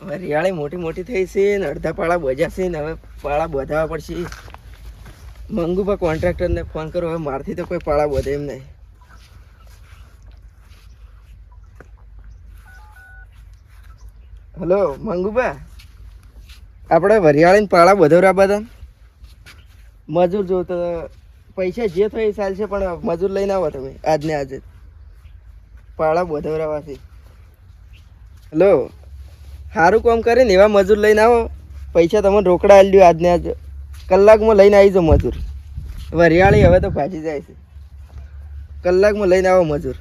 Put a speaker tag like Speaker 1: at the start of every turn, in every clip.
Speaker 1: હવે રિયાળી મોટી મોટી થઈ છે ને અડધા પાળા બોજા છે ને હવે પાળા બધાવા પડશે. મંગુભા કોન્ટ્રાક્ટરને ફોન કરો, હવે મારથી તો કોઈ પાળા બધે એમ નહીં. હલો, મંગુભા? આપણે વરિયાળીને પાળા બધવરા બધા? મજૂર જોતો પૈસા જે થાય એ ચાલશે પણ મજૂર લઈને આવો તમે આજને આજે. પાળા બધવરાવાથી. હલો સારું કામ કરે ને એવા મજૂર લઈને આવો. પૈસા તમને રોકડા આલ્યું આજને આજ કલાકમાં લઈને આવી જાઓ મજૂર. વરિયાળી હવે તો ભાજી જાય છે. કલાકમાં લઈને આવો મજૂર.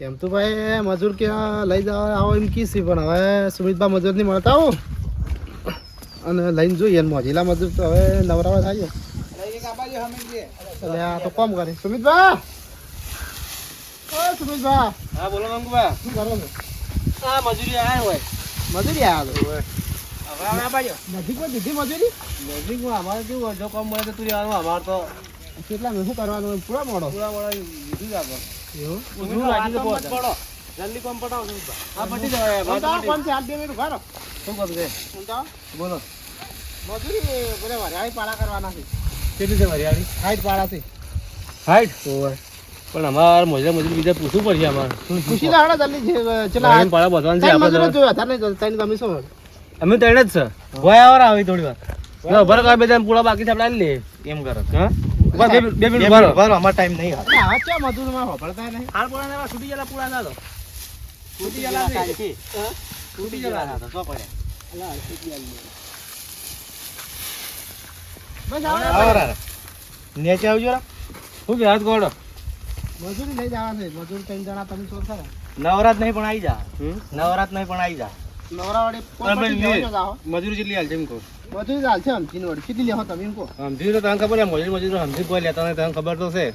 Speaker 2: એમ તો ભાઈ મજૂર ક્યાં લઈ જાવ આવો એમ કી છે પણ હવે સુમિતભા મજૂર નહીં મળતા આવો અને લઈને જોઈએ મોજીલા મજૂર તો હવે નવરાવા થાય એટલે આ તો કોમ કરે. સુમિતભા! ઓ સુમિતભા!
Speaker 1: હા બોલો મંગુભા.
Speaker 2: શું કરો આ
Speaker 1: હા મજૂરી આવ્યા હોય.
Speaker 2: મજૂરી આવ્યા નજીકમાં દીધી મજૂરી?
Speaker 1: નજીકમાં અમારે કેવું જો કામ મળે તો તું રહેવાનું અમારે તો
Speaker 2: કેટલા શું કરવાનું પૂરા મોડો?
Speaker 1: પૂરા વાળા લીધું જ આપણે. દો જલ્દી કામ પટાવો હા પટી
Speaker 2: છે હાલ બે મિનિટ ઊભા રહો.
Speaker 1: શું કરું છે? બોલો.
Speaker 2: મજૂરી બધા વરિયાળી પાડા કરવાના છે.
Speaker 1: કેટલી છે વરિયાળી?
Speaker 2: હાઈટ પાડા છે.
Speaker 1: હાઈટ? પણ અમારે મોજા મજૂર બીજા પૂછવું પડશે અમારે
Speaker 2: પૂછી લાવડા છે, ચલા
Speaker 1: પાડા પાળા બધવાનું છે. આપણે
Speaker 2: જોયા હતા નહીં ત્રણ તમે શું
Speaker 1: અમે તો એને જ છે. હોય આવાર આવી થોડી વાર. ના ભરો કાંઈ બધા પૂળા બાકી છે આપણે લે. એમ કરો. હા? બે બે મિનિટ ભરો ભરો અમાર ટાઈમ નહીં
Speaker 2: હા આવા ચા મજૂરમાં હોભળતા નહીં.
Speaker 1: હાલ પૂળા ના છૂટી ગયેલા પૂળા ના દો છૂટી ગયેલા છે. છૂટી ગયેલા ના તો સો પડ્યા
Speaker 2: બસ આવો
Speaker 1: નેચે આવજો. શું કે હાથ ગોડો
Speaker 2: મજૂરી લઈ જવા છે. મજૂર ત્રણ જણા તમે છો ખરા.
Speaker 1: નવરાત નહીં પણ આવી જા. નવરાત નહીં પણ આવી જા. મજૂરી કેટલી હાલ છે એમ કહું.
Speaker 2: મજૂરી ચાલ છે સમજીને વળી. કેટલી લેવો તમે એમ કહો.
Speaker 1: સમજી તો તને ખબર મજૂરી મજૂરી સમજી કોઈ લેતા નહીં તને ખબર તો છે.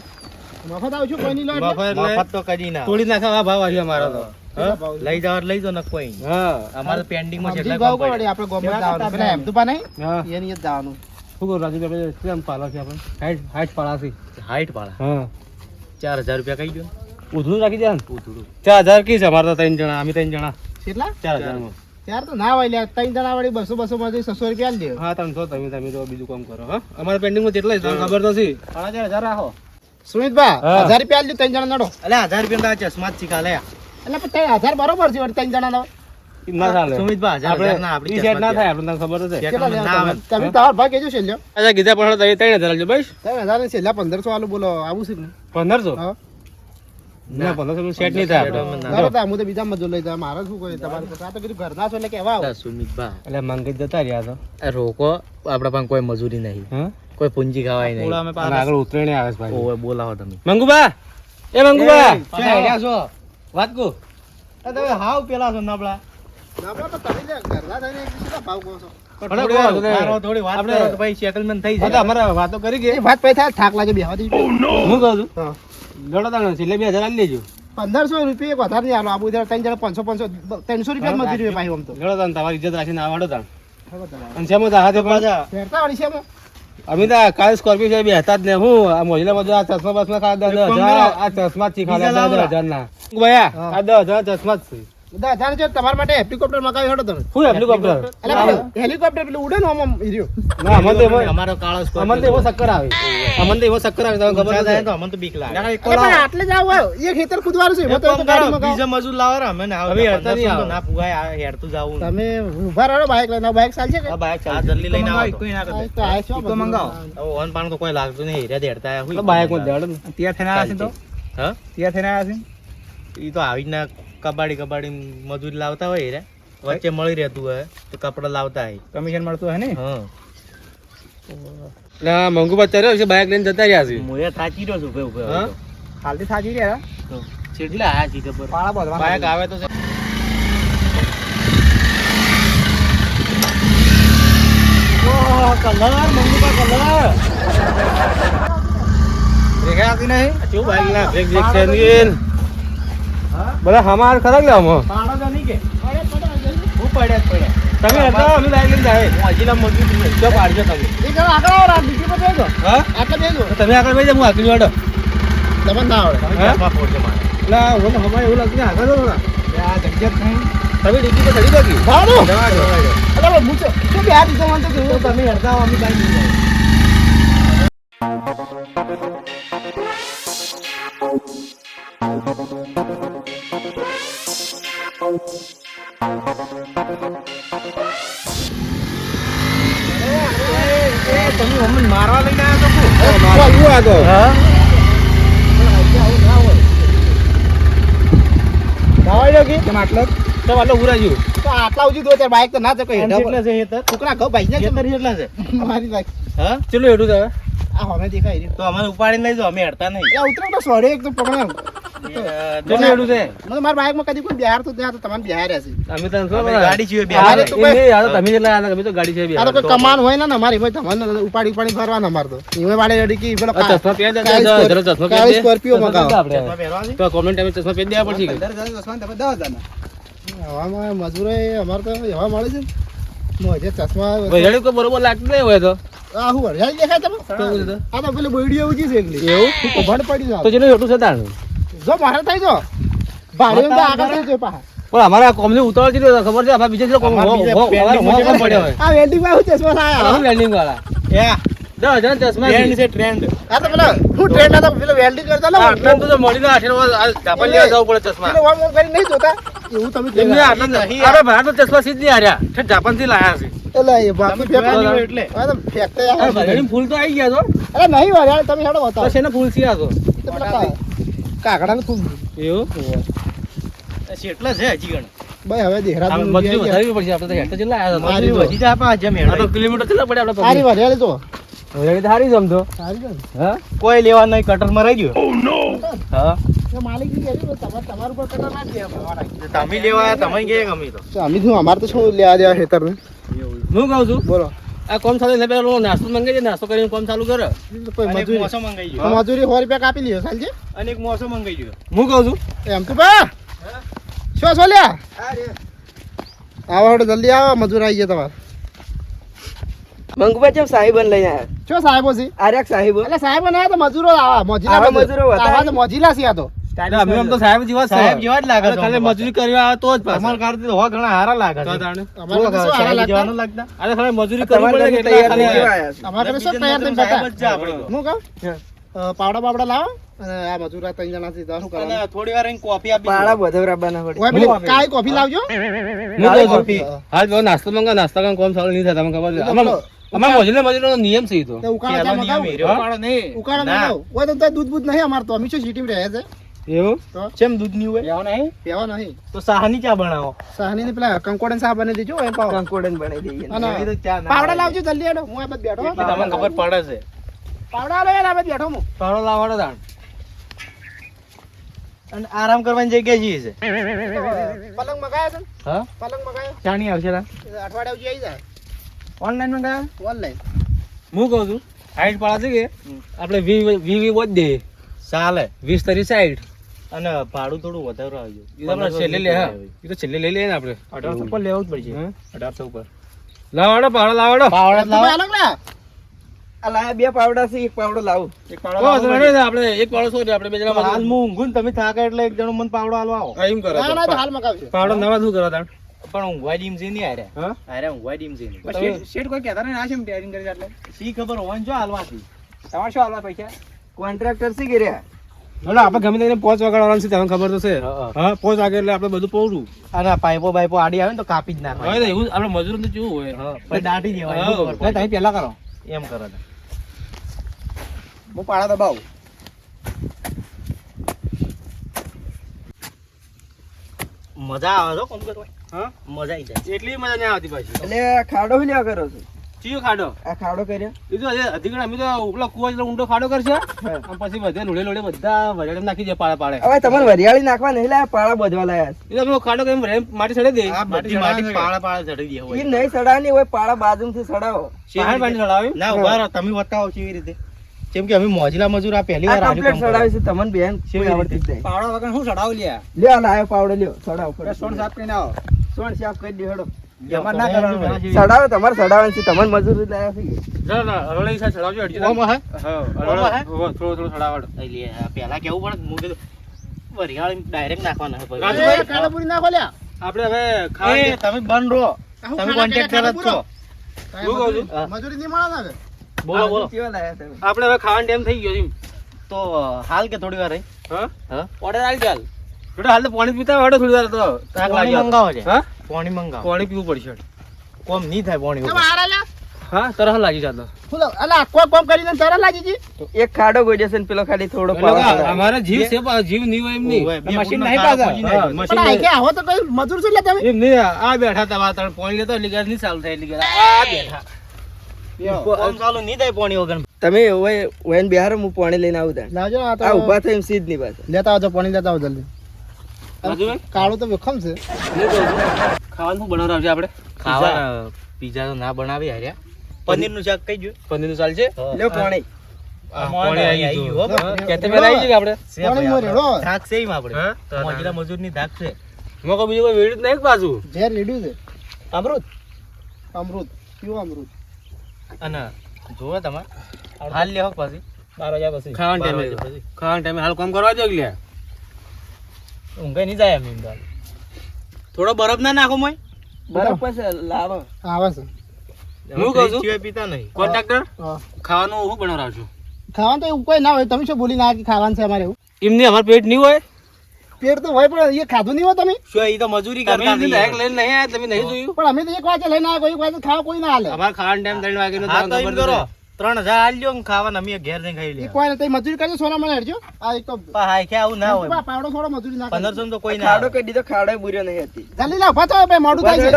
Speaker 2: મફત આવશું કોઈ નહીં
Speaker 1: મફત તો કદી ના. તોડી નાખા ભાવ આવ્યો અમારો તો. લઈ જવા લઈ જો ને કોઈ હા. અમારે પેન્ડિંગમાં
Speaker 2: સમજી ભાવ વળી, આપણે ગોમત જવાનું. પેલા હેમતુભા નહીં? એની જ જવાનું.
Speaker 1: શું કરું રાજુ આપણે કેમ પાલા છે આપણે? હાઈટ હાઈટ પાળા છે હાઈટ પાળા હા. ચાર હજાર રૂપિયા કહી દો ઉધડું રાખી દે ઉધડું. ચાર હજાર કી છે? અમારે તો ત્રણ જણા અમે ત્રણ જણા.
Speaker 2: કેટલા?
Speaker 1: ચાર હજારમાં
Speaker 2: ત્યાર તો ના હોય લ્યા. ત્રણ જણા વાળી બસો બસો માંથી છસો રૂપિયા આલી
Speaker 1: હા તમે છો તમે તમે તો બીજું કામ કરો હા? અમારે પેન્ડિંગમાં કેટલા છે તમને ખબર તો છે સાડા ચાર હજાર રાખો.
Speaker 2: સુમિતભા
Speaker 1: હા.
Speaker 2: હજાર રૂપિયા આલી દો, ત્રણ જણા નડો.
Speaker 1: એટલે હજાર રૂપિયા ચશ્મા જ શીખા લે
Speaker 2: એટલે પણ ત્રણ હજાર બરોબર છે ત્રણ જણા નો
Speaker 1: ના ચાલે. સુમિતભા આપણે ઈ સેટ ના થાય આપણે ખબર છે.
Speaker 2: તમે? તમે? તમારો ભાઈ કહેજો છેલ્લો
Speaker 1: અચ્છા કીધા પણ તમે ત્રણ હજાર આલજો બસ.
Speaker 2: ત્રણ હજાર ને છેલ્લા પંદરસો આલું બોલો આવું છે કે નહીં?
Speaker 1: પંદરસો?
Speaker 2: હા.
Speaker 1: ના પંદરસો સેટ નહીં થાય
Speaker 2: બરાબર તો હું તો બીજા મજૂર લઈ જાય મારે શું કોઈ તમારે આ તો કીધું ઘરના છો એટલે કેવા આવો.
Speaker 3: સુમિતભા.
Speaker 1: એટલે મંગી જતા રહ્યા તો
Speaker 3: રોકો આપણા પાસે કોઈ મજૂરી નહીં. કોઈ પૂંજી ખાવાય નહીં.
Speaker 1: આગળ ઉતરેણે આવે છે ભાઈ.
Speaker 3: બોલાવો તમે.
Speaker 1: મંગુબા એ મંગુબા
Speaker 3: શું છો? વાત કો તમે હાવ પેલા છો નબળા. વાત કરો ભાઈ
Speaker 1: કે
Speaker 2: વાત થાક લાગે
Speaker 1: હું કહું છું. તાણ છેલ્લે બે હજાર લેજો.
Speaker 2: પંદરસો રૂપિયા વધારે નહીં આલો. આબુ ત્રણ જણા પાંચસો પાંચસો ત્રણસો રૂપિયા મજૂરી આમ તો.
Speaker 1: જોડો તાણ તમારી ઇજ્જત રાખીને આવડો તાણ.
Speaker 2: ખબર તમારે.
Speaker 1: અને શેમાં તો હાથે પાછા
Speaker 2: ફેરતા વાળી છે
Speaker 1: અમે તો કાલે સ્કોર્પિયો છે બે હતા જ ને હું આ મોજલા મજૂર આ ચશ્મા બસમાં ખાવા દસ હજાર આ ચશ્મા જ શીખવા દસ હજાર ના ભયા આ દસ હજાર ચશ્મા જ છે.
Speaker 2: દસ હજાર તમારા માટે હેલિકોપ્ટર મગાવી હડો તમે.
Speaker 1: શું હેલિકોપ્ટર
Speaker 2: એટલે હેલિકોપ્ટર પેલું ઉડે ને આમ આમ હીર્યો.
Speaker 1: ના અમને તો
Speaker 3: અમારો કાળો
Speaker 1: અમને તો એવો ચક્કર આવે. અમને તો એવો ચક્કર આવે તમને ખબર છે
Speaker 3: તો અમને તો બીક લાગે.
Speaker 2: પણ આટલે જ આવું એ ખેતર કૂદવાનું છે. તો ગાડી મગાવો.
Speaker 3: બીજા મજૂર લાવો રે, અમે ના.
Speaker 1: હવે હેડતા નહીં
Speaker 3: પંદરસો ના પુગાય, આ હેડતું જાવું
Speaker 2: તમે ઊભા રહો બાઇક લઈને બાઇક ચાલશે કે?
Speaker 3: આ બાઈક જલ્દી લઈને આવો તો.
Speaker 2: આ તો આ શું બધું?
Speaker 3: હવે ઓન પાણ તો કોઈ લાગતું નહીં હેર્યા હેડતા આયા હોય.
Speaker 1: બાઈકમાં દેડો ને.
Speaker 3: થઈને આવ્યા છે તો? હા? તૈયાર થઈને આવ્યા છે ઈ તો આવી રીતના કબાડી કબાડી મજૂરી લાવતા હોય રે. વચ્ચે મળી રહેતું હોય તો કપડા લાવતા હોય.
Speaker 2: કમિશન મળતું હોય ને?
Speaker 3: હા.
Speaker 1: એટલે મંગુ બચ્ચા રહ્યો છે બાઈક લઈને જતા રહ્યા છે.
Speaker 3: મોયા થાચી રહ્યો છું ભાઈ ઉભે
Speaker 1: ખાલી
Speaker 2: હાલથી રહ્યા
Speaker 3: છેટલા આયા છે ખબર.
Speaker 2: પાળા બાંધવાના.
Speaker 3: બાઈક આવે તો કલર મંગુબા કલર.
Speaker 2: દેખાતી નહીં?
Speaker 1: કેવું બાઈક ના બ્રેક બ્રેક? બધા હમાર ખરા લે આમાં
Speaker 3: પાડો તો નહીં કે. હું પડ્યા જ પડ્યા
Speaker 1: તમે હતા અમે બાઈક લઈને જાય
Speaker 3: મોજીલા મજૂર
Speaker 1: જો પાડજો તમે.
Speaker 2: એ કરો આગળ આવો રાત બીજી પર બેસો
Speaker 1: હા?
Speaker 2: આગળ
Speaker 1: તો તમે આગળ બેસજો હું આગળ વાડો.
Speaker 2: તમને ના આવડે.
Speaker 1: હા?
Speaker 3: ચશ્મા ફોડજો મારે.
Speaker 1: ના હું હમાર એવું લાગે આગળ જો ના
Speaker 2: આ જગ્યા થઈ નહીં.
Speaker 3: તમે ડિગ્રી પર ચડી દો કે?
Speaker 2: ભાડો? અરે
Speaker 3: મૂછો દો.
Speaker 2: ભાઈ, શું શું બિહાર દીધો મને તો
Speaker 3: તમે હડતા અમે બાઈક લઈ જાય તમે આવ્યા તો આટલો
Speaker 2: સુધી દો બાઈક તો ના ચકાય હેઠા
Speaker 3: છે
Speaker 2: છોકરા કહો ભાઈ ને
Speaker 3: હેતર એટલા છે
Speaker 2: મારી બાઈક
Speaker 3: હા ચલો હેડું
Speaker 2: આ હવે દેખાય
Speaker 3: તો અમે ઉપાડીને લઈ જાઓ, અમે હેડતા નહીં.
Speaker 2: ઉતરો તો સોડે એક તો પકડે
Speaker 3: ચલો છે?
Speaker 2: મને મારા બાઈકમાં કદી કોઈ બિહાર તો ત્યાં તો તમારે બિહાર હશે.
Speaker 1: અમે તો શું
Speaker 3: અમે
Speaker 1: બધા-
Speaker 3: ગાડી છીએ બે
Speaker 2: તો કોઈ-
Speaker 1: યાર તમે જેટલા આયા અમે તો ગાડી છે બી
Speaker 2: તો કમાન હોય ને ને અમારી ભાઈ તમને ઉપાડી ઉપાડી ફરવાના અમારે તો. એમાં વાળે રેડી કે પેલો
Speaker 1: ચશ્મા પહેરી દે, જરા દે.
Speaker 2: સ્કોર્પિયો હવામાં મજૂરો તો એવા મળે છે મોજે
Speaker 1: બરોબર લાગતું નહીં હોય તો?
Speaker 2: આ હું હરિયાળી દેખાય તમે? આ તો પેલું બોયડી ઉજી છે એટલે.
Speaker 1: એવું?
Speaker 2: ભણ પડી
Speaker 1: તો જેનું હેઠું છે તાણ.
Speaker 2: જો મારે થઈ જો. ભાડે તો આગળ થઈ જો પાહા
Speaker 1: પણ અમારા કોમની ઉતાવળ ખબર છે? બીજા કોમ-
Speaker 3: અમારા બીજા
Speaker 1: હો- પડ્યો હોય.
Speaker 2: આ વેલ્ડિંગ ચશ્મા
Speaker 1: વાળા
Speaker 3: યા,
Speaker 1: દસ ચશ્મા છે.
Speaker 3: trend છે trend.
Speaker 2: આ તો પેલા હું ટ્રેન્ડ હતો પેલો વેલ્ડિંગ કરતા લો.
Speaker 1: આટલા તો મળીને આઠેરો આ જાપાન લેવા જવું પડે ચશ્મા.
Speaker 2: પેલો ઓમ ઓમ કરી નહીં જોતા. એવું તમે
Speaker 1: આટલા
Speaker 3: નહીં
Speaker 1: અરે ભાઈ, આટલા ચશ્મા સીધ નહીં હાર્યા. ઠેઠ જાપાનથી લાયા છે.
Speaker 2: એટલે એ બાકી
Speaker 3: એટલે.
Speaker 2: આ તો ફેંકતા યાર.
Speaker 1: ફૂલ તો આવી ગયા તો.
Speaker 2: અરે નહીં તમે હેડો બતાવો.
Speaker 1: ફૂલ સી આ તો.
Speaker 2: તો પેલા કા-
Speaker 1: એવું
Speaker 3: શેટલા છે હજી ગણ.
Speaker 2: ભાઈ હવે
Speaker 1: આ મજૂરી વધારવી પડશે આપણે તો હેઠળ જેટલા હતા.
Speaker 2: મારી
Speaker 3: મજૂરી વધી જાય આપા જેમ
Speaker 1: આ તો કિલોમીટર કેટલા પડે આપણે
Speaker 2: સારી તો. સારી
Speaker 1: હા?
Speaker 3: કોઈ લેવા નહીં કટરમાં રહી ગયો. હા?
Speaker 2: તો માલિક તમારે તમારા ઉપર કટર ના દે અમારા.
Speaker 3: તમે લેવા તમે કે ગમી તો?
Speaker 2: તો અમે શું અમારે તો શું લેવા દેવા ખેતર ને
Speaker 1: હું કહું છું?
Speaker 2: બોલો.
Speaker 1: આ કોમ ચાલુ એટલે પેલો નાસ્તો મંગાઈ નાસ્તો કરીને કોમ ચાલુ કરે.
Speaker 2: કોઈ મજૂરી.
Speaker 3: મોસો મંગાઈ ગયો.
Speaker 2: મજૂરી સો રૂપિયા કાપી લ્યો સાંજે
Speaker 3: અને એક મોસો મંગાઈ ગયો.
Speaker 1: હું કહું છું?
Speaker 2: એમ. તો બા? શું લ્યા? આવો હડો જલ્દી આવો મજૂર આવી ગયા તમારે.
Speaker 4: મંગુભાઈ ચમ સાહેબ લઈને આવ્યા
Speaker 2: શું સાહેબો છે?
Speaker 4: આર્યક સાહેબો?
Speaker 2: એટલે સાહેબ ના તો મજૂરો આવા મોજીલા
Speaker 4: મજૂરો હતા.
Speaker 2: આવા તો મોજીલા છે આ તો.
Speaker 1: અમે આમ તો સાહેબ જેવા
Speaker 3: સાહેબ જેવા જ લાગે
Speaker 1: ખાલી મજૂરી કરવા આવે તો જ
Speaker 3: તમારા કારથી તો હો ઘણા હારા લાગે
Speaker 1: તો તાણે.
Speaker 2: અમારે તો શું હારા
Speaker 3: સાહેબ
Speaker 2: લાગતા?
Speaker 1: અરે ખાલી મજૂરી કરવી પડે
Speaker 4: ઘરે તૈયાર
Speaker 1: ખાલી.
Speaker 4: થઈને કેવા આવ્યા છે?
Speaker 2: અમારે તો શું તૈયાર થઈને
Speaker 3: સાહેબ જ છે
Speaker 2: બેઠા? હું કહું? પાવડા બાવડા લાવો અને આ મજૂર ત્રણ જણા છે શું
Speaker 3: અને થોડી વાર કોફી આપી
Speaker 2: કોફી. લાવજો?
Speaker 1: હું
Speaker 3: કોફી.
Speaker 1: હાલ નાસ્તો મંગા નાસ્તા કામ કોમ સારું નહીં થાય તમને ખબર છે. અમાર- અમાર મોજીલા મજૂરીનો નિયમ છે તો.
Speaker 2: ઉકાળા
Speaker 1: નહીં.
Speaker 2: ઓય તો દૂધ બૂધ નહીં અમારે તો. અમે શું સિટી રહે છે?
Speaker 1: એવું?
Speaker 3: ચેમ દૂધની હોય?
Speaker 2: પીવા નહીં?
Speaker 3: તો સાહાની ચા બનાવો?
Speaker 2: સહની પેલા કંકોડન સાહેબ બની દેજો એમ પાવ.
Speaker 4: કંકોડન બનાવી દઈએ
Speaker 2: અને
Speaker 3: એવી તો ચા ના
Speaker 2: પાવડા લાવજો જલ્દી હેડો હું આ બાજુ બેઠો.
Speaker 3: તમને ખબર પડે છે.
Speaker 2: પાવડા લો આ બાજુ બેઠો હું.
Speaker 1: પાવડો લાવવાનો તાણ.
Speaker 3: અને આરામ કરવાની જગ્યા છે.
Speaker 2: પલંગ મગાયો છે
Speaker 1: હા?
Speaker 2: પલંગ મગાયો?
Speaker 1: ચાણી આવશે તાણ.
Speaker 2: અઠવાડિયા સુધી આવી જાય.
Speaker 1: ઓનલાઈન
Speaker 2: ઓનલાઈન
Speaker 1: હું કહું છું હાઈટ પાડા છે કે. આપણે વી વી વી વોચ દે
Speaker 3: ચાલે.
Speaker 1: વીસ તારી સાઈડ
Speaker 3: અને ભાડું થોડું વધારે
Speaker 1: આવ્યું આપણે છેલ્લે લે હા. એ તો છેલ્લે લઈ લઈએ ને આપણે.
Speaker 3: અઢારસો પર લેવું જ પડશે. અઢારસો ઉપર.
Speaker 1: લાવાડો પાવડો લાવાડો.
Speaker 3: પાવડા
Speaker 4: આ લાયા બે પાવડા છે એક પાવડો લાવું.
Speaker 3: એક પાવડો
Speaker 1: તો રડે છે આપણે એક પાવડો શું આપણે બે જણા
Speaker 3: હાલ હું ઊંઘું ને તમે થાકે એટલે એક જણો મને પાવડો હાલવા આવો.
Speaker 1: એમ કરો
Speaker 2: ના ના તો
Speaker 1: તો.
Speaker 2: હાલ મગાવજો.
Speaker 1: પાવડો નવા શું કરો તાણ?
Speaker 3: પણ ઊંઘવા ડીમ છે નહીં આર્યા
Speaker 1: હા?
Speaker 3: આર્યા ઊંઘવા ડીમ છે નહીં
Speaker 2: શેઠ કોઈ કહેતા નહીં ના છે ટેરિંગ કરી એટલે.
Speaker 3: શી ખબર હોવાનું જો હાલવાથી.
Speaker 2: તમારે શું હાલવા પૈસા?
Speaker 4: કોન્ટ્રાક્ટર શી કર્યા?
Speaker 1: એટલે આપણે ગમે તેને પોચ વગાડવાનું છે તમને ખબર તો છે.
Speaker 3: હા.
Speaker 1: પોચ વાગે એટલે આપણે બધું પોરું
Speaker 3: અને આ પાઇપો બાઇપો આડી આવે ને તો કાપી જ ના
Speaker 1: હોય એવું આપણે મજૂર તો કેવું હોય.
Speaker 3: પછી દાટી દેવાય.
Speaker 2: તમે પેલા કરો.
Speaker 3: એમ કરો તો.
Speaker 2: હું પાડા દબાવું.
Speaker 3: મજા આવે છે કોમ કરવા
Speaker 1: હા?
Speaker 3: મજા આવી જાય.
Speaker 1: એટલી મજા નહીં આવતી પાછી.
Speaker 4: એટલે ખાડો લેવા કરો છો.
Speaker 1: ચિયો ખાડો.
Speaker 4: આ ખાડો કર્યો?
Speaker 1: એ તો હજી અમે તો ઉપલા કુવા જેટલો ઊંડો ખાડો કરશે પછી બધે લોડે લોડે બધા વરિયાળી નાખી દે પાડે પાડે.
Speaker 4: હવે તમારે વરિયાળી નાખવા નહીં લાયા પાળા બધવા લાયા
Speaker 1: એ ખાડો કેમ વરિયાળી માટી ચડે દે.
Speaker 3: આ માટી પાળા પાળા ચડી દે
Speaker 4: ઈ
Speaker 3: હોય
Speaker 4: નહીં સડાવવાની હોય પાળા બાજુથી સડાવો
Speaker 1: પહાડ પાણી ચડાવે
Speaker 3: ના ઊભા રહો તમે બતાવો કેવી રીતે? કેમ કે અમે મોજલા મજૂર આ પહેલી વાર આવ્યું
Speaker 4: કમ્પ્લીટ સડાવી છે તમને બેન કોઈ આવડતી જ નહીં.
Speaker 2: પાવડા વગર હું ચડાવ લ્યા?
Speaker 4: લ્યો લાયો પાવડો લ્યો સડાવો
Speaker 2: સોન સાફ કરીને આવો.
Speaker 4: સોણ સાફ કરી દે સડાવો તમારે છે તમારે મજૂરી લાયા છે.
Speaker 1: હોવે, થોડો થોડો ચડાવડો
Speaker 3: એટલે આ પહેલા કેવું પડે હું કીધું વરિયાળી ડાયરેક્ટ નાખવાના છે પછી.
Speaker 1: રાજુભાઈ,
Speaker 2: કાળાપુરી નાખો લ્યા.
Speaker 1: આપણે હવે
Speaker 3: એ
Speaker 1: ખાવા
Speaker 3: તમે બંધ રહો. તમે કોન્ટેક્ટ કરો છો.
Speaker 1: હું. કહું છું?
Speaker 2: મજૂરી- મજૂરી નહીં મળે ને
Speaker 1: બોલો બોલો.
Speaker 4: કેવા લાયા તમે?
Speaker 1: આપણે હવે ખાવાનો ટાઈમ થઈ ગયો છે
Speaker 3: તો હાલ કે થોડી વાર રહી?
Speaker 1: હા?
Speaker 3: હા?
Speaker 1: ઓર્ડર આવી ચાલ. બેટા હાલ તો પાણી પીતા હોય થોડી વાર તો. તાક
Speaker 3: પાણી
Speaker 1: લાગ્યો
Speaker 3: મંગાવો છે.
Speaker 1: હા?
Speaker 3: પાણી મંગાવો.
Speaker 1: પાણી પીવું પડશે.
Speaker 3: કોમ નહીં થાય પાણી?
Speaker 1: હા તરહ લાગી જાતો.
Speaker 2: અલા, કોઈ કોમ કરીને તરહ લાગી ગઈ?
Speaker 4: એક ખાડો ગોડ્યો જશે ને પેલો ખાલી થોડો
Speaker 1: એટલે
Speaker 4: પાવર
Speaker 1: અમારે જીવ છે જીવ નહીં હોય એમ નહીં.
Speaker 2: મશીન નહીં
Speaker 3: ખાડો નાખ્યો.
Speaker 1: મશીન
Speaker 2: કે આવો તો કઈ મજૂર છો લે તમે?
Speaker 1: એમ નહીં આ બેઠા તા વાતણ પાણી લેતો એટલે કે નહીં ચાલુ થાય એટલે આ બેઠા.
Speaker 3: કોમ ચાલુ નહીં થાય પાણી વગર.
Speaker 4: તમે ઓય ઓયન બિહાર હું પાણી લઈને આવું ત્યાં
Speaker 2: લાવજો ને આ
Speaker 4: ઊભા એમ સીધની પાસે
Speaker 2: લેતા આવજો પાણી લેતા આવજો જલ્દી. કાળું તો વિખમ છે.
Speaker 1: ખાવાનું શું બનાવવાનું છે આપણે?
Speaker 3: ખાવા પીઝા? તો ના બનાવી હાર્યા પનીરનું શાક કઈ ગયું?
Speaker 1: પનીરનું ચાલશે
Speaker 4: લ્યો પાણી.
Speaker 3: આ
Speaker 1: પાણી આવી
Speaker 3: આવી
Speaker 1: ગયું.
Speaker 3: ગયું, હો.
Speaker 2: હા.
Speaker 1: કેતે પહેલા આવી ગયું કે આપણે?
Speaker 3: છે
Speaker 2: પાણી
Speaker 3: ભાઈ
Speaker 2: મોરે,
Speaker 3: આપણે.
Speaker 2: હો.
Speaker 3: ધાક છે એમાં આપણે
Speaker 1: હા?
Speaker 3: મોજીલા મજૂરની ધાક છે.
Speaker 1: મેં કહું બીજું કોઈ વેડિયું જ નહીં કે પાછું?
Speaker 2: ઝેર રેડ્યું છે.
Speaker 3: અમૃત?
Speaker 2: અમૃત. પીવો અમૃત?
Speaker 3: અને જોવો તમારે. હાલ લેવો પછી. બાર વાગ્યા પછી.
Speaker 1: ખાવાના ટાઈમે.
Speaker 3: વાગ્યા પછી.
Speaker 1: ખાવાના ટાઈમે હાલ કામ કરવા દો કે લે
Speaker 3: ઊંઘે નહીં જાય એમ તો થોડો બરફ ના નાખો મોય.
Speaker 4: બરફ પછી લાવો.
Speaker 2: આવે છે.
Speaker 1: હું કહું છું?
Speaker 3: સિવાય પીતા નહીં.
Speaker 1: કોન્ટ્રાક્ટર
Speaker 2: હા.
Speaker 1: ખાવાનું હું રાખજો
Speaker 2: ખાવાનું તો એવું કોઈ ના હોય. તમે શું બોલી ના કે ખાવાનું છે અમારે એવું?
Speaker 1: એમને અમારે પેટ નહીં હોય.
Speaker 2: પેટ તો હોય પણ એ ખાધું નહીં હોય તમે?
Speaker 3: શું એ તો મજૂરી કરતા નહીં.
Speaker 1: direct લઈને નહીં આયા તમે નહીં જોયું?
Speaker 2: પણ અમે તો એક વાગે લઈને આવ્યા એક વાગે ખાવા કોઈ ના હાલે.
Speaker 1: અમારે ખાવાનું ટાઈમ 3 વાગે
Speaker 3: નો તો
Speaker 1: ખબર
Speaker 3: કરો. ત્રણ હજાર આલ્યો લ્યો ને ખાવાના અમે ઘેર જઈને ખાઈ લે
Speaker 2: વાગે તમે મજૂરી કરજો સોના મને હેડજો. આ એક તો
Speaker 3: કે આવું ના હોય.
Speaker 2: પાવડો થોડો મજૂરી ના
Speaker 3: પંદરસો તો કોઈ ના
Speaker 4: ખાડો કઈ દીધો? ખાડો બુર્યો નહીં હતી.
Speaker 2: જલ્દી લાવ પાછો ભાઈ મોડું થાય છે.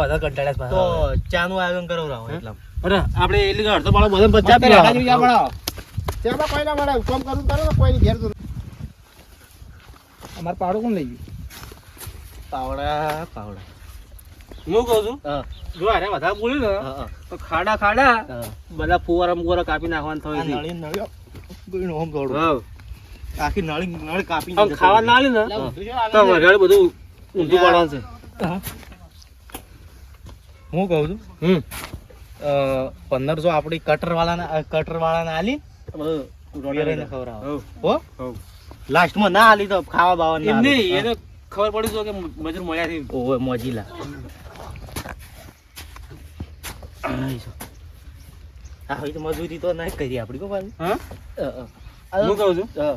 Speaker 1: બધા કંટાળ્યા
Speaker 3: તો. ચાનું આયોજન રાવ એટલા
Speaker 1: અરે આપણે એટલે કે અડધો પાડો બધા પચાસ
Speaker 2: જેવી ચા કોઈ ના મળે. કામ કરું કરો કોઈ કોઈ ઘેર અમાર અમારે પાવડો કોણ લઈ ગયું?
Speaker 3: પાવડા પાવડા.
Speaker 1: હું કહું છું? જો અરે વધારે બોલ્યું ને
Speaker 3: હા, હા.
Speaker 1: તો ખાડા ખાડા બધા ફુવારા મુવારા કાપી નાખવાનું થયું. હા.
Speaker 3: આખી નળી નળી કાપી
Speaker 1: ખાવા ના લે ને તો વઘારે બધું ઊંધું પાડવાનું છે.
Speaker 3: હું કહું છું?
Speaker 1: હમ.
Speaker 3: પંદરસો આપડી કટર વાળાના કટર વાળાને આલી ખવડાવો. હો. લાસ્ટમાં ના આલી તો ખાવા બાવા.
Speaker 1: નહીં એને ખબર પડી તો કે મજૂર મળ્યા થી
Speaker 3: ઓવે મોજીલા. હા તો મજૂરી તો ના કરી આપડી કો પાછી.
Speaker 1: હા. હું કહું છું?
Speaker 3: અ,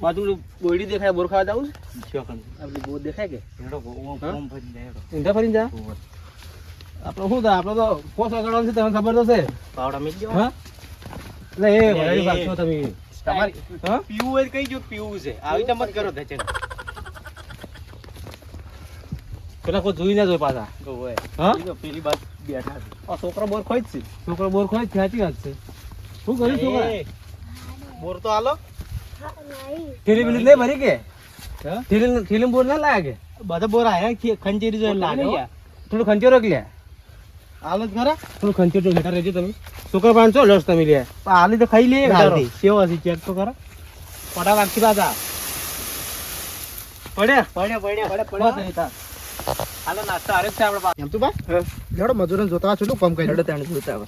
Speaker 1: બાજુ બોયડી દેખાય બોરખા જાવું
Speaker 3: શું કરું? બોર દેખાય કે? હેડો,
Speaker 1: હા?
Speaker 3: હેડો.
Speaker 1: જા.
Speaker 3: ઓવે.
Speaker 1: શું થાય? આપણો તો વગાડવાનું છે તમને ખબર તો છે.
Speaker 3: પાવડા દો.
Speaker 1: હા? એટલે એ
Speaker 3: એ,
Speaker 1: વગાડી
Speaker 3: એ.
Speaker 1: ભાગશો તમે.
Speaker 3: તમારી પીવું હોય કઈ જો પીવું છે. આવી રીતે મત કરો ધચન
Speaker 1: પેલા કોઈ જોઈ ના જોઈ પાછા. હા?
Speaker 3: તો પેલી બાજુ બેઠા છે.
Speaker 1: છોકરો બોર ખોઈ જ છે. છોકરો બોર ખોઈ જ સાચી વાત છે. શું કર્યું છોકરા?
Speaker 3: બોર તો હાલો.
Speaker 1: થેલી પેલી નહીં ભરી કે? થેલી થેલી બોર ના લાગે?
Speaker 3: બધા બોર આયા ખંચેરી જોઈ લાગે.
Speaker 1: થોડું ખંચેરો કે લે.
Speaker 3: હાલો જ ખરા.
Speaker 1: થોડું ખંચેરો ઘટા રહેજો તમે. છોકરા પાંચસો લોસ તમે લે.
Speaker 3: હાલી તો ખાઈ
Speaker 1: લે.
Speaker 3: હાલથી. કેવો હશે ચેક તો ખરા.
Speaker 1: પડા વાગતી પાછા. પડ્યા?
Speaker 3: પડ્યા પડ્યા
Speaker 1: પડ્યા તાર. હાલો નાસ્તો હારે જ છે આપણે પાસે.
Speaker 2: એમ તું બા લેવડો મજૂરને જોતા છોટું કામ કરી
Speaker 4: હેડો તાણ જોતા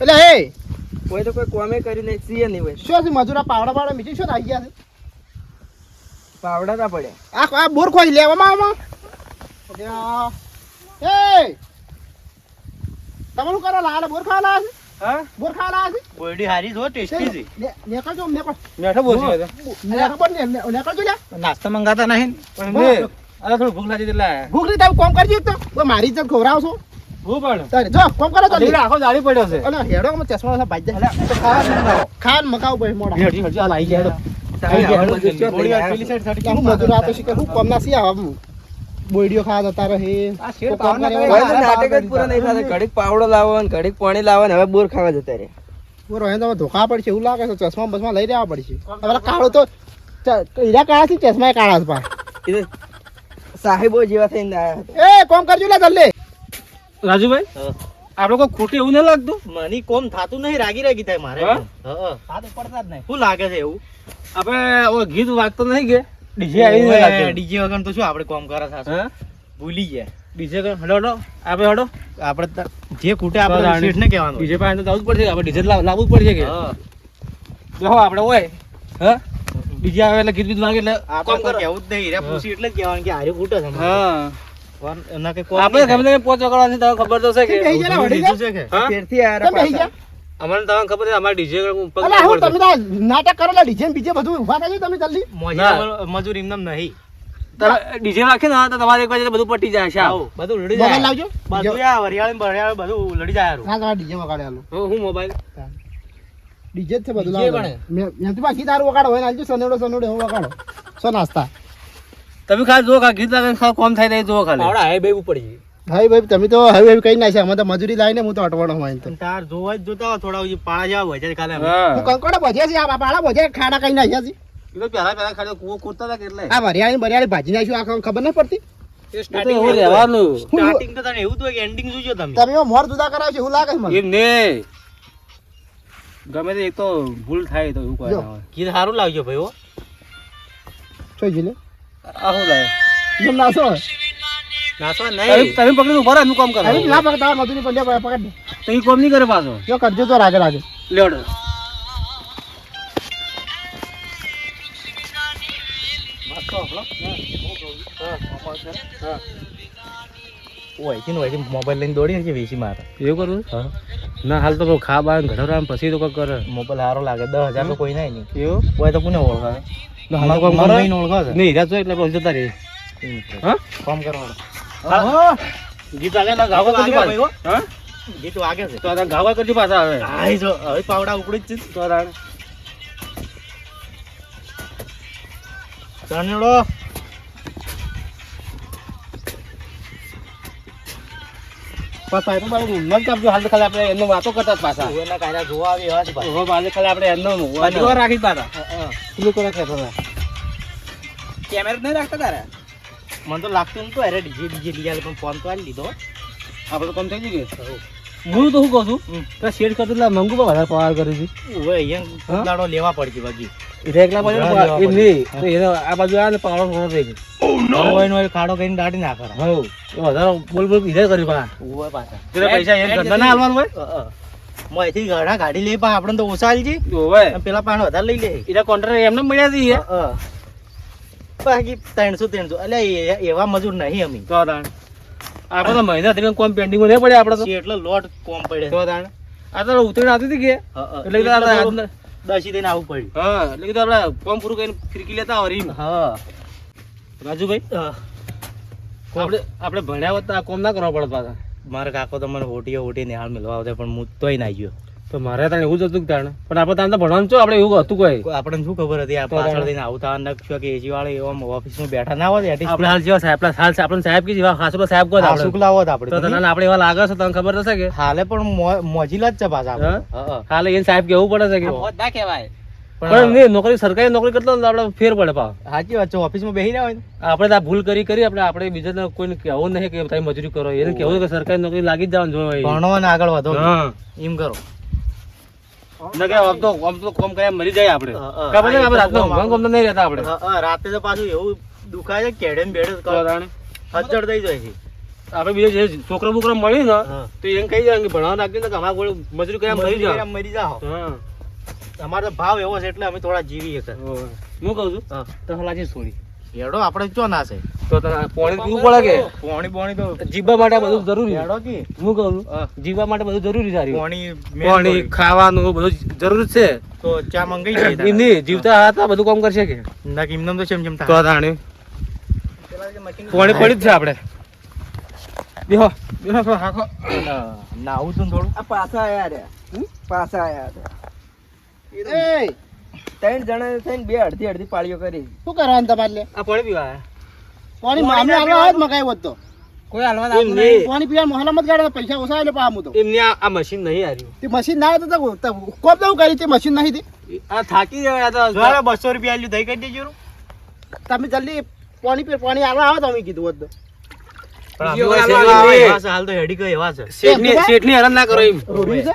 Speaker 2: એટલે એ
Speaker 4: કોઈ તો કોઈ કોમે કરી નહીં સીએ નહીં હોય.
Speaker 2: શું છે મજૂર પાવડા પાવડા મીઠી શું આવી ગયા છે?
Speaker 4: પાવડા ના પડ્યા
Speaker 2: આ આ બોર ખોઈ લેવામાં આમાં એ તમે કરો લાલા બોર ખાવા છે?
Speaker 4: હા?
Speaker 2: બોર છે?
Speaker 3: હારી ટેસ્ટી છે.
Speaker 2: નેકળ. નેકળ
Speaker 3: નાસ્તા મંગાતા નહીં
Speaker 1: પણ અરે થોડું ભૂખ લાગી એટલે
Speaker 2: ભૂખ નહીં તમે કોમ કરજો તો. ઓય મારી ઇજ્જત છો
Speaker 1: ભૂખ પડે
Speaker 2: તારે જો કોમ કરો
Speaker 1: તો
Speaker 2: જલ્દી
Speaker 1: આખો જાળી પડ્યો છે.
Speaker 2: અને હેડો અમે ચશ્મા વાળા ભાઈ જાય. ખાન મગાવો ભાઈ મોડા.
Speaker 1: હેડી ગયા હેડો. ગયા,
Speaker 4: આવો
Speaker 2: આવા? બોયડીઓ ખાવા જતા રહે.
Speaker 4: કોઈ ઘડીક પાવડો લાવો ને ઘડીક પાણી લાવો હવે બોર ખાવા જતા રહે.
Speaker 2: બોર એને તો ધોકા પડશે એવું લાગે છે ચશ્મા બસમાં લઈ રહેવા પડશે. હવે કાળો તો ચ- હીરા કાળા થી ચશ્મા કાળા છે પા
Speaker 4: એ તો સાહેબો જેવા થઈને આવ્યા હતા.
Speaker 2: એ કોમ કરજો લે જલ્દી.
Speaker 1: રાજુભાઈ. આપણે કોઈ ખોટું એવું ના લાગતું?
Speaker 3: મને કોમ થાતું નહીં રાગી રાગી થાય મારે.
Speaker 1: હા?
Speaker 3: હા.
Speaker 2: હા પડતા જ નહીં.
Speaker 3: શું લાગે છે એવું?
Speaker 1: આપણે ગીત વાગતો નહીં કે? ડીજે આવી
Speaker 3: ડીજે વગર તો શું આપણે કોમ કરે
Speaker 1: હા?
Speaker 3: ભૂલી ગયા.
Speaker 1: ડીજે કર હડો હડો. આપણે હડો.
Speaker 3: આપણે જે ખૂટે આપણે. શેઠને કહેવાનું
Speaker 1: ડીજે પાસે તો જવું જ પડશે આપણે ડીજે લાવવું જ પડશે કે?
Speaker 3: હા.
Speaker 1: બેહો આપણે હોય. હા? ડીજે આવે એટલે ગીત વાગે એટલે કોમ કરો.
Speaker 3: કહેવું જ નહીં. રે પૂછી એટલે જ કહેવાનું કે હારે ખૂટે છે
Speaker 1: હા.
Speaker 3: કોણ- એના કે કોણ
Speaker 1: આપણે ગમે તે પોચ વગાડવાની તમને ખબર તો છે કે
Speaker 2: બેહી જા ને, વળી જા.
Speaker 3: લીધું છે કે?
Speaker 4: ફેરથી આ
Speaker 2: કેમ
Speaker 1: અમને તમને ખબર છે અમારે ડીજે
Speaker 2: અલા, હું તમે તો આ નાટક ડીજે ને બીજે બધું ઊભા થાય તમે જલ્દી.
Speaker 3: મજૂર એમનેમ નહીં.
Speaker 1: ડીજે રાખીએ ને તો તમારે એક બાજુ બધું પટી જાય છે
Speaker 3: બધું લડી જાય.
Speaker 2: લાવજો.
Speaker 3: બધું આ વરિયાળી ને બરિયાળી બધું લડી જાય હારું.
Speaker 2: તમારે ડીજે વગાડે
Speaker 1: હું મોબાઈલ.
Speaker 2: ડીજે જ છે બધું લાવો મેં મેં તો બાકી તારું વગાડો હોય ને આલજો સનેડો સનેડો એવો વગાડો. સો નાસ્તા.
Speaker 1: તમે ખાલી જો કા ગીત લાગે ખાલી કોમ થાય તો જો ખાલી.
Speaker 3: આવડા હાઈ બે ઉપર જઈએ.
Speaker 2: ભાઈ ભાઈ તમે તો હવે એવું કઈ ના છે. અમે તો મજૂરી લાવીને હું તો અટવાડો હોય તો.
Speaker 3: તાર જોવા જ જોતા થોડા ઉજી પાળા જેવા હોય છે કાલે
Speaker 1: હું.
Speaker 2: કંકોડા ભજ્યા છે આ પાળા ભજ્યા ખાડા કઈ નાખ્યા છે?
Speaker 1: એ તો પહેલા પહેલા ખાલી કૂવો કૂદતા હતા એટલે?
Speaker 2: આ વરિયાળી બરિયાળી ભાજી નાખ્યું આખો ખબર નહીં પડતી?
Speaker 1: તો
Speaker 3: સ્ટાર્ટિંગ તો તને એવું કે એન્ડિંગ જોજો તમે.
Speaker 2: તમે મોર જુદા કરાવ છે હું લાગે મને?
Speaker 1: એમ ને ગમે તે એક તો ભૂલ થાય તો એવું કોઈ. ના હોય.
Speaker 3: ગીત સારું લાવજો ભાઈ હો.
Speaker 2: જોઈ જી લે
Speaker 1: આ શું લાગે?
Speaker 2: જેમ નાસો.
Speaker 3: નાસવા નહીં.
Speaker 1: તમે પકડી ઊભા રહો, કામ કરો.
Speaker 2: ના પકડતા મજૂરી પંડ્યા પકડ દે.
Speaker 1: તો એ કામ નહીં કરે પાછો.
Speaker 2: જો કરજો તો રાગે રાગે.
Speaker 1: લેવડો.
Speaker 3: ને ઓયથી મોબાઈલ લઈને દોડી છે વેચી મારા?
Speaker 1: એવું કરું? ના હાલ તો બહુ ખા બા ઘર પછી તો કઈ કરે.
Speaker 3: મોબાઈલ સારો લાગે દસ હજાર તો કોઈ નહીં નહીં
Speaker 1: એવું?
Speaker 3: કોઈ તો કોને ઓળખે. નહીં ઓળખે
Speaker 1: નહીં હીરા જો એટલે પછી જતા રહે હા?
Speaker 3: કામ કરવાનું.
Speaker 1: ગીત ના ગાવા કરજો
Speaker 3: હો. ગીત વાગે છે.
Speaker 1: તો આ ગાવા કરજો પાછા હવે.
Speaker 3: આઈ જો હવે પાવડા ઉકડી જ છે
Speaker 1: તો.
Speaker 3: ચણેડો
Speaker 1: એ તો મારું મન કાપજો હાલ ખાલી આપણે એમનો વાતો કરતા જ પાછા.
Speaker 3: એના કાયદા જોવા આવી એવા
Speaker 1: ખાલી આપણે એમનો રાખી પાછા. પેલું કરે કહેતો
Speaker 4: કેમેરા નહીં રાખતા તારા?
Speaker 3: મને તો લાગતું નતું અરે ડીજે ડીજે ડીજે પણ ફોન તો આવી લીધો.
Speaker 1: આપણે કામ થઈ ગયું કે હું તો શું કહું છું? તો શેર કરતો એટલે મંગુ પણ વધારે પવાર કરે છે.
Speaker 3: ઓવે અહીંયા દાડો લેવા પડશે બાકી.
Speaker 1: રેગલા બાજુ એમ નહીં આ બાજુ આવે પાવડો થઈ ગયો.
Speaker 3: ઓવે નો ખાડો કરીને દાટી ના કરે
Speaker 1: એ વધારે બોલ બોલ ઈધે કર્યું પા
Speaker 3: ઓવે પાછા.
Speaker 1: એટલે પૈસા એમ ધંધા ના હાલવાનું હોય?
Speaker 3: મોયથી ઘણા ગાડી લઈ પણ આપણે તો ઓછા આલજી
Speaker 1: ઓવે
Speaker 3: પેલા પાણ વધારે લઈ લે.
Speaker 1: એટલે કોન્ટ્રાક્ટર એમને મળ્યા હતી
Speaker 3: અ, અ. બાકી ત્રણસો ત્રણસો. એટલે એવા મજૂર નહીં અમે.
Speaker 1: તો તાણ. આપણે તો મહિના કોમ પેન્ડિંગ નહીં પડે આપણે તો.
Speaker 3: એટલે લોટ કોમ પડે.
Speaker 1: તો તાણ. આ તો ઉતરણ આવતી હતી કે. એટલે
Speaker 3: દસી દઈને આવવું પડ્યું.
Speaker 1: હા એટલે કીધું આપણે કોમ પૂરું કરીને ફિરકી લેતા આવે
Speaker 3: હા.
Speaker 1: રાજુભાઈ? આપણે આપણે ભણ્યા હોત આ કોમ ના કરવા પડે પાછા.
Speaker 3: મારા કાકો તો મને ઓટીએ ઓટી નિહાળ મેળવા આવતા પણ હું તોય ના ગયો.
Speaker 1: તો મારે ત્યાં એવું જ હતું કે પણ આપણે ત્યાં તો ભણવાનું છો આપણે એવું હતું કોઈ.
Speaker 3: આપણને શું ખબર હતી? આપણે
Speaker 1: તો
Speaker 3: પાછળ થઈને આવતા નક્ષ્યો કે એસી વાળા એવા ઓફિસમાં બેઠા ના હોય
Speaker 1: આપણે હાલ જેવા સાહેબ હાલ આપણને સાહેબ કે જેવા ખાસ સાહેબ કોઈ
Speaker 3: શુક્લા હોત
Speaker 1: તો
Speaker 3: આપણે
Speaker 1: તને આપણે એવા લાગે છે તને ખબર હશે કે?
Speaker 3: હાલે પણ મોજીલા જ છે પાછા.
Speaker 1: હાલ એને સાહેબ કેવું પડે છે કે
Speaker 4: ના કહેવાય.
Speaker 1: પણ નહીં નોકરી સરકારી નોકરી કરતા આપણે ફેર પડે પા
Speaker 3: સાચી વાત છે ઓફિસમાં બેસી ના. હોય
Speaker 1: આપણે આ ભૂલ કરી કરી આપણે આપણે બીજાને કોઈને કહેવું નહીં કે તમે મજૂરી કરો એને કહેવું કે સરકારી નોકરી લાગી જ જવાનું જોઈએ
Speaker 3: ભણો ને આગળ વધો. એમ કરો.
Speaker 1: આમ તો આમ તો કોમ કર્યા મરી જાય આપણે. ખબર છે આપણે રાતનો
Speaker 3: તો
Speaker 1: કોમ તો નહીં રહેતા આપણે.
Speaker 3: હા, હા, રાતે તો પાછું એવું દુખાય છે કેડે ને બેડે. હજ્જડ થઈ જાય છે.
Speaker 1: આપણે બીજો જે છોકરો બોકરો મળી ને તો એમ કહી જાય કે ભણવા નાખી ને અમારા મજૂરી કર્યા મરી જાય
Speaker 3: મરી જાઓ. અમારો ભાવ એવો છે એટલે અમે થોડા જીવીએ છે
Speaker 1: હું કહું છું?
Speaker 3: હા.
Speaker 1: તો હલાજી છોડી
Speaker 3: હેડો આપણે ચો ના છે.
Speaker 1: તો પાણી પીવું પડે કે?
Speaker 3: પોણી પોણી તો
Speaker 1: જીવવા માટે બધું જરૂરી.
Speaker 3: હેડો કે.
Speaker 1: હું કહું છું? જીવવા માટે બધું જરૂરી છે હારી.
Speaker 3: પોણી
Speaker 1: પાણી. ખાવાનું બધું જરૂર છે.
Speaker 3: તો ચા મંગાઈ જાય
Speaker 1: એમ નહીં જીવતા હતા બધું કામ કરશે કે?
Speaker 3: ના કે એમને તો ચેમ ચેમ
Speaker 1: તો તાણે. પાણી પડી જ છે આપણે. બેહો બેહો. હાખો ના
Speaker 3: આવું તું થોડું.
Speaker 4: આ પાછા આયા રે. હમ? પાછા આયા રે.
Speaker 2: એ!
Speaker 4: ત્રણ જણા થઈને બે અડધી અડધી પાળીઓ કરી.
Speaker 2: શું કરવાનું તમારે? લે
Speaker 1: આ પાણી પીવા
Speaker 2: પાણી મામે આગળ આવે જ મકાઈ વધતો તો
Speaker 4: કોઈ હાલવા
Speaker 1: એમ નહીં.
Speaker 2: પાણી પીવા મોહલ્લામાં મત ગાડે પૈસા ઓછા એટલે પામું તો.
Speaker 1: એમને આ આ મશીન નહીં હાર્યું.
Speaker 2: તે મશીન ના આવે તો કોપ દઉં કરી તે મશીન નહીં હતી.
Speaker 1: આ થાકી જાય તો
Speaker 3: જોડે બસો રૂપિયા આલ્યું દઈ કરી દેજો
Speaker 2: તમે જલ્દી પાણી પી પાણી આગળ આવે તો અમે કીધું હોત
Speaker 3: પણ હાલ તો હેડી ગયો એવા છે.
Speaker 1: શેઠની શેઠની હેરાન ના કરો એમ.
Speaker 2: રોડ્યું છે?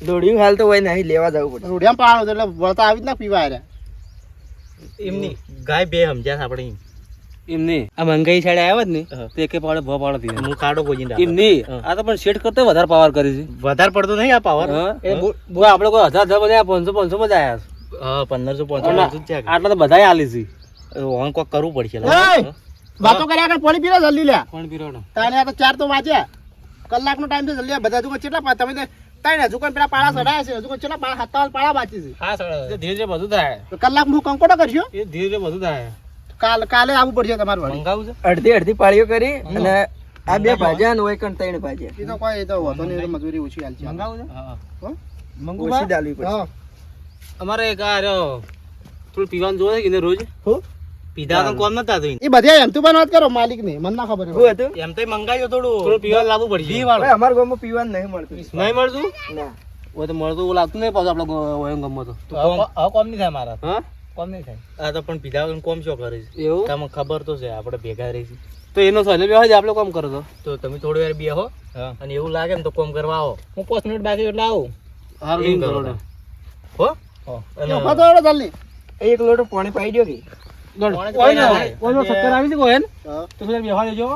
Speaker 4: દોડ્યું હાલ તો હોય નહીં લેવા જવું પડે.
Speaker 2: રૂઢિયા પાડો એટલે વળતા આવી જ ના પીવા આર્યા
Speaker 3: એમની ગાય બે સમજ્યા આપણે એમ.
Speaker 1: એમ આ મંગાઈ સાઈડ આવ્યા જ ને. તો એકે પાડે ભ પાડો દીધો
Speaker 3: હું કાઢો કોઈ એમની?
Speaker 1: આ તો પણ શેઠ કરતો વધારે પાવર કરી છે.
Speaker 3: વધારે પડતો નહીં આ પાવર
Speaker 1: હા? એ બો- બો આપણે કોઈ હજાર હજાર બધા પાંચસો પાંચસો બધા.
Speaker 3: હા પંદરસો પાંચસો
Speaker 1: આટલા
Speaker 3: જ છે. આગળ.
Speaker 1: આટલા તો બધા આલી છે.
Speaker 3: ઓન કોક કરવું પડશે.
Speaker 2: વાતો કર્યા આગળ પોણી પીરો જલ્દી લે.
Speaker 1: પોણી પીરો
Speaker 2: તાને આ તો ચાર તો વાંચ્યા કલાકનો ટાઈમ છે જલ્દી બધા તું કેટલા પા- તમે તો ત્રણ હજુ કોઈ પેલા પાળા ચડાયા છે? હજુ કોઈ ચલા પાળા સત્તાવન પાળા બાકી છે?
Speaker 3: હા સર
Speaker 1: ધીરે ધીરે બધું થાય.
Speaker 2: તો કલાક હું કંકોડો કરશો?
Speaker 1: એ ધીરે ધીરે બધું થાય.
Speaker 2: કાલ કાલે આવવું પડશે તમારે
Speaker 3: મંગાવું છે?
Speaker 4: અડધી અડધી પાળીઓ કરી અને આ બે ભાજ્યા ને હોય કણ ત્રણ ભાજ્યા.
Speaker 2: એ તો કોઈ એ તો હોતો નહીં મજૂરી ઓછી હાલ છે.
Speaker 3: મંગાવું છે?
Speaker 1: હા.
Speaker 2: મંગુ
Speaker 4: ઓછી ડાલવી પડશે.
Speaker 1: અમારે એક આ રહ્યો થોડું પીવાનું જોવે કે રોજ?
Speaker 2: હું?
Speaker 3: પીધા તો કોમ નતા થતું
Speaker 2: એ બધા એમ તું પણ વાત કરો માલિક ને મને ના ખબર
Speaker 4: હું હતું?
Speaker 3: એમ તો મંગાયો થોડું.
Speaker 1: થોડું પીવાનું? લાવવું પડશે
Speaker 4: ભાઈ અમારા ગામમાં પીવાનું નહીં મળતું.
Speaker 1: નહીં મળતું?
Speaker 4: ના.
Speaker 1: હોય તો મળતું લાગતું નહીં પાછું આપણો ઓયમ ગમો તો.
Speaker 3: હવે કોમ નહીં થાય મારા.
Speaker 1: હા?
Speaker 3: કોમ નહીં થાય. આ તો પણ પીધા વગર કોમ શું કરે છે?
Speaker 1: એવું?
Speaker 3: તમને ખબર તો છે આપણે ભેગા રહીશું.
Speaker 1: તો એનો સહેલો બેવા જ આપણે કોમ કરો તો.
Speaker 3: તો તમે થોડી વાર બેહો અને એવું લાગે ને તો કોમ કરવા આવો. હું પાંચ મિનિટ બાકી એટલે આવું.
Speaker 1: હારું
Speaker 3: કરો. હો? અને
Speaker 2: તો જલ્દી.
Speaker 4: એક લોટો પાણી પાઈ દો કે?
Speaker 1: ઓય ને, ઓય આવી છે તો થોડી બેહવા દેજો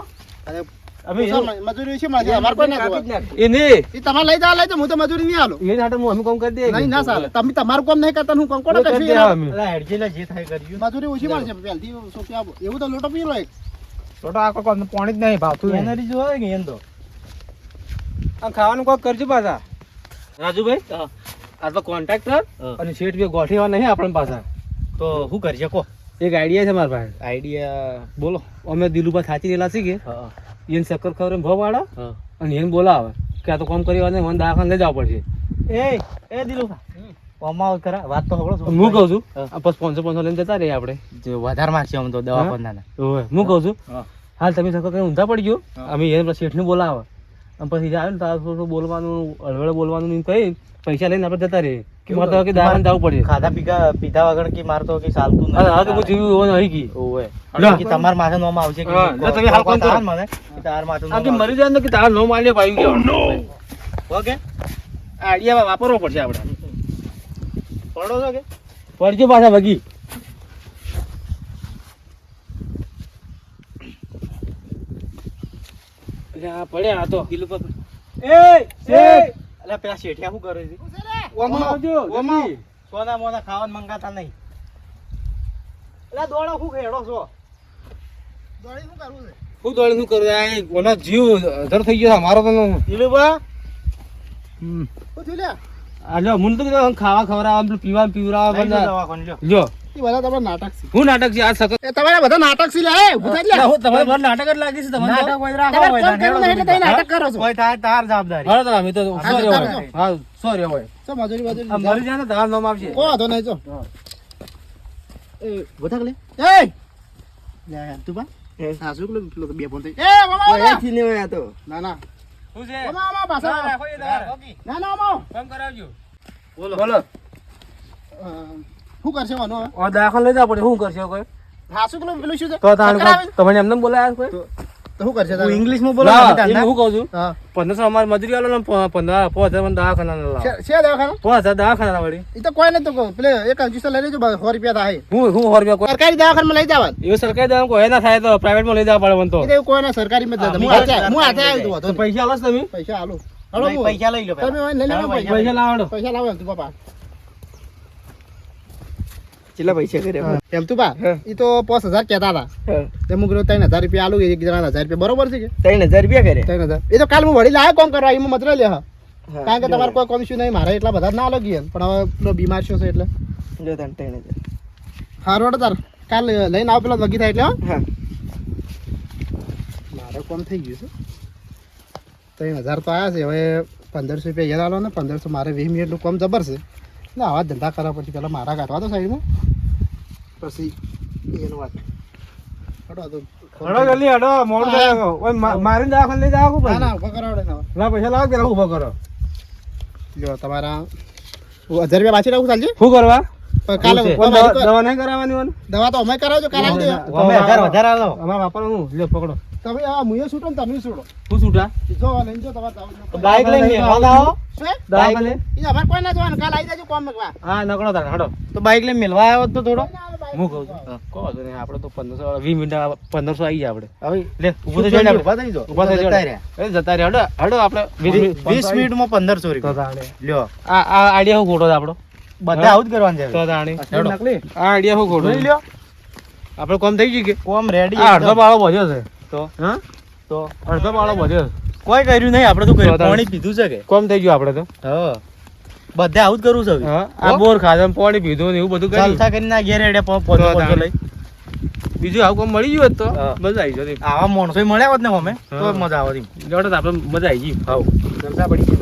Speaker 1: અમે
Speaker 2: મજૂરી ઓછી મળશે અમારે કોઈ ના
Speaker 4: કાપી જ
Speaker 2: જોવા.
Speaker 4: નાખ.
Speaker 1: એ નહીં.
Speaker 2: એ તમારે લઈ જાઓ લઈ જાઓ હું તો મજૂરી નહીં આલું
Speaker 1: એ હાટે હું અમે કામ કરી
Speaker 2: નહીં ના તમે તમારું કામ નહીં કરતા હું કંકોડો
Speaker 1: કરી
Speaker 2: કરશું?
Speaker 1: દઈએ
Speaker 2: એના.
Speaker 1: અમે.
Speaker 3: અલા, હેડજેલા જે થાય કર્યું.
Speaker 2: મજૂરી ઓછી મળશે પહેલથી સોંપી આપો એવું તો લોટો પી લો એક
Speaker 3: આખો કોમ પાણી જ નહીં ભાવતું એનર્જી જોવે કે એમ તો?
Speaker 1: આ ખાવાનું કોક કરજો પાછા. રાજુભાઈ આ તો કોન્ટ્રાક્ટર અને શેઠ બી ગોઠીવા નહીં આપણને પાછા.
Speaker 3: તો શું કરજે કો?
Speaker 1: એક આઈડિયા છે મારા પાસે.
Speaker 3: આઈડિયા
Speaker 1: બોલો. અમે દિલુભાઈ થાચી રહેલા છીએ
Speaker 3: કે
Speaker 1: એને ચક્કર ખબર ભાવ વાળો અને એને બોલાવે કે આ તો કામ કરી મને દવાખાને લઈ જવા પડશે.
Speaker 3: એ એ દિલુભાઈ ઓમાં કરા વાત તો હવળો
Speaker 1: હું કહું છું આ પછી પાંચસો પાંચસો લઈને જતા રહીએ આપણે.
Speaker 3: જો વધારે માગશે આમ તો દવા? પણ ના
Speaker 1: હું કહું છું હાલ તમે ચક્કર કઈ ઊંધા પડી ગયો? અમે એને શેઠને બોલાવે. અને પછી જાય ને તારે થોડું બોલવાનું હળવળે બોલવાનું ને કહી પૈસા લઈને આપણે જતા રહીએ. કે મારે તો કે દવાખાને જવું પડશે
Speaker 3: ખાધા પીધા પીધા વગર કે મારતો કે ચાલતું
Speaker 1: નથી હા કે હું જીવ્યું હોય નહીં ગઈ.
Speaker 3: ઓવે. કે તમાર માથે નોમ આવશે કે
Speaker 1: તમે હાલ કોણ તાર
Speaker 3: મને કે તાર માથે
Speaker 1: આ કે મરી જાય ને કે તાર નો આલે ભાઈ. ગયો
Speaker 3: ઓકે
Speaker 1: આડિયા વાપરવો પડશે આપણે.
Speaker 3: પડો છો કે?
Speaker 1: પડજો પાછા વગી આ પડ્યા તો. કિલો પર એ શેઠ!
Speaker 3: અલા પેલા શેઠિયા શું કરે છે?
Speaker 1: ઓમાં આવજો
Speaker 3: ઓમાં. સોના મોના ખાવાનું મંગાતા નહીં. અલા દોડો શું ખેડો છો?
Speaker 2: દોડી શું કરવું છે?
Speaker 1: શું દોડી શું કરું આ એક જીવ અધર થઈ ગયો મારો તો
Speaker 3: દિલુભા
Speaker 1: હમ.
Speaker 2: શું થયું લ્યા.
Speaker 1: આ લ્યો મને તો ખાવા પેલું પીવા પીવડાવવા
Speaker 3: જો
Speaker 1: બધા
Speaker 2: બધા તમારા નાટક છે
Speaker 1: હું નાટક છે આ સખત
Speaker 2: એ તમારા બધા નાટક છે લ્યા એ ઊભા થા લ્યા.
Speaker 1: હું તમારે બહાર નાટક જ લાગી છે તમને
Speaker 3: નાટક હોય રાખો, હોય
Speaker 2: કોમ
Speaker 3: તો
Speaker 2: કરવું નહીં એટલે તમે નાટક કરો છો.
Speaker 3: હોય તાર તાર જવાબદારી.
Speaker 1: હાલો તો અમે તો સોરી હોય હા સોરી હોય
Speaker 2: શું મજૂરી મજૂરી.
Speaker 1: મરી જાય ને તમારું નામ આવશે
Speaker 2: કોઈ વાંધો નહીં જો એ લે એ! લે તું બા પેલું ફોન થઈ એ મામા આવો.
Speaker 4: અહીંથી નહીં હોય તો.
Speaker 2: ના ના.
Speaker 1: શું છે?
Speaker 2: મામા આવો, પાછા.
Speaker 1: રાખો એ તમારે.
Speaker 2: ના ના આવો.
Speaker 1: કામ કરાવજો.
Speaker 3: બોલો.
Speaker 1: બોલો.
Speaker 2: શું કરશે વાનો
Speaker 1: ઓ દાખલ લઈ જવા પડે. શું કરશે કોઈ?
Speaker 2: હા શું પેલું પેલું શું છે?
Speaker 1: તો? તમને એમને બોલાયા કોઈ?
Speaker 2: તો તો શું કરશે
Speaker 3: હું ઇંગ્લિશમાં બોલો
Speaker 1: ના,
Speaker 3: ના-
Speaker 1: હું કહું છું? પંદરસો અમારે મજૂરી આલો ને પંદર પાંચ હજાર મને દવાખાના લાવ.
Speaker 2: છે દવાખાનું?
Speaker 1: પાંચ હજાર દવાખાના વળી.
Speaker 2: એ તો કોઈ તો કહું. પેલે એક અંજુસર લઈ લેજો સો રૂપિયા થાય.
Speaker 1: હું હું સો રૂપિયા
Speaker 2: સરકારી દવાખાનામાં લઈ જવા
Speaker 1: એવું સરકારી દવા કોઈ ના થાય તો પ્રાઇવેટમાં લઈ જવા પડે મને તો.
Speaker 2: એવું કોઈ ના સરકારી માં હું હાથે હું હાથે આવ્યો
Speaker 1: તો પૈસા આલો તમે?
Speaker 2: પૈસા હું.
Speaker 3: પૈસા લઈ લો
Speaker 2: તમે ને પૈસા. લાવો પૈસા લાવો તું બાપા
Speaker 4: કેટલા પૈસા કર્યા
Speaker 2: એમ તું બા એ તો પાંચ હજાર કહેતા હતા. તે હું કીધું ત્રણ હજાર રૂપિયા આલુ એક જણા હજાર રૂપિયા બરોબર છે કે?
Speaker 4: ત્રણ હજાર રૂપિયા કરે
Speaker 2: ત્રણ હજાર. એ તો કાલ હું વળી લાયા કોમ કરવા એમાં મતલબ લે કારણ કે તમારે કોઈ કોમ શું નહીં મારે એટલા બધા ના લાગી પણ હવે પેલો બીમાર છો છે એટલે.
Speaker 4: જો ત્રણ ત્રણ હજાર.
Speaker 2: હારો તાર. કાલ લઈને આવો પેલા વગી થાય એટલે હા. મારે કોમ થઈ ગયું છે. ત્રણ હજાર તો આવ્યા છે હવે પંદરસો રૂપિયા યાદ આલો ને પંદરસો મારે વીસ મિનિટનું કોમ જબર છે. એટલે આવા ધંધા કરવા પછી પેલા મારા કાઢવા તો સાઈડમાં. પછી એનું વાત. તમારા હજાર રૂપિયા પાછી રાખું ચાલશે
Speaker 1: શું કરવા? દવા નહીં કરાવવાની
Speaker 2: દવા તો અમે કરાવજો દેવા
Speaker 3: અમે વધારે
Speaker 1: અમારા વાપરવાનું લ્યો પકડો.
Speaker 2: તમે આ મુયે છૂટો ને તમે છૂટો
Speaker 1: હું છૂટા?
Speaker 2: જો લઈને જો તમારે જવાનું.
Speaker 3: બાઈક લઈને મેળવા આવો.
Speaker 2: શું? હે?
Speaker 1: લે
Speaker 2: ઈ અમાર કોઈ ના જવાનું કાલ આવી જજો કોમ મેકવા.
Speaker 1: હા નકળો તાર હડો.
Speaker 3: તો બાઈક લઈને મેલવા આવ્યો તો થોડો.
Speaker 1: હું કહું છું. કહો વાંધો ને આપણે તો પંદરસો વીસ મિનિટ 1500 આવી જાય આપણે.
Speaker 3: હવે
Speaker 1: લે ઊભું થઈ જાય
Speaker 3: ઊભા થઈ જો
Speaker 1: ઊભા થઈ
Speaker 3: જતા રહ્યા.
Speaker 1: એ જતા રહ્યા. હડો હડો આપણે વીસ મિનિટ
Speaker 3: વીસ મિનિટમાં પંદરસો
Speaker 1: તો
Speaker 3: રૂપિયા લ્યો.
Speaker 1: આ આ આઈડિયા હું ખોટો છે આપણો?
Speaker 3: બધા આવું જ કરવાનું છે
Speaker 1: તો તાણી.
Speaker 3: હેડો.
Speaker 2: નકલી?
Speaker 1: આ આઈડિયા હું ખોટું
Speaker 3: લ્યો.
Speaker 1: આપણે કોમ થઈ ગયું કે?
Speaker 3: કોમ રેડી
Speaker 1: આ અડધો બાળો વધ્યો છે.
Speaker 3: તો
Speaker 1: હા?
Speaker 3: તો.
Speaker 1: અડધો પાળો વધ્યો
Speaker 3: કોઈ કર્યું નહીં આપણે
Speaker 1: તો
Speaker 3: કર્યું. પાણી પીધું છે કે?
Speaker 1: કોમ થઈ ગયું આપણે તો.
Speaker 3: હા. બધે આવું જ કરવું છે
Speaker 1: આ બોર ખાધા પાણી પીધું ને એવું બધું કર્યું.
Speaker 3: જલસા કરીને ના ઘેર હેડે પો-
Speaker 1: તો
Speaker 3: પોતો પોતો
Speaker 1: તાણ.
Speaker 3: લઈ.
Speaker 1: બીજું આવું કોમ મળી ગયું તો મજા આવી જતી.
Speaker 3: આવા માણસો મળ્યા હોત ને અમે તો મજા આવત.
Speaker 1: જોડે આપણે મજા આવી ગઈ.
Speaker 3: હાઉ
Speaker 2: જલસા પડી ગઈ.